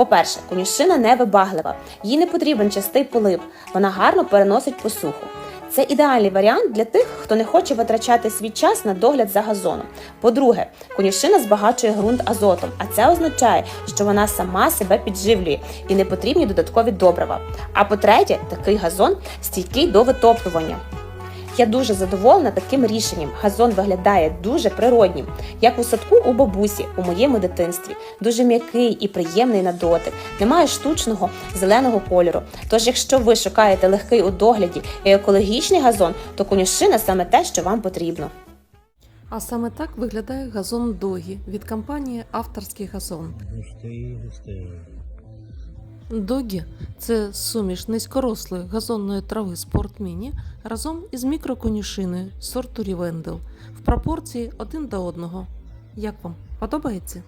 По-перше, конюшина не вибаглива, їй не потрібен частий полив, вона гарно переносить посуху. Це ідеальний варіант для тих, хто не хоче витрачати свій час на догляд за газоном. По-друге, конюшина збагачує ґрунт азотом, а це означає, що вона сама себе підживлює і не потрібні додаткові добрива. А по-третє, такий газон стійкий до витоплювання. Я дуже задоволена таким рішенням. Газон виглядає дуже природнім, як у садку у бабусі у моєму дитинстві. Дуже м'який і приємний на дотик, немає штучного зеленого кольору. Тож, якщо ви шукаєте легкий у догляді і екологічний газон, то конюшина саме те, що вам потрібно. А саме так виглядає газон Догі від компанії Авторський газон. Догі це суміш низькорослої газонної трави Спорт Міні разом із мікроконюшиною сорту Рівендел в пропорції один до одного. Як вам подобається?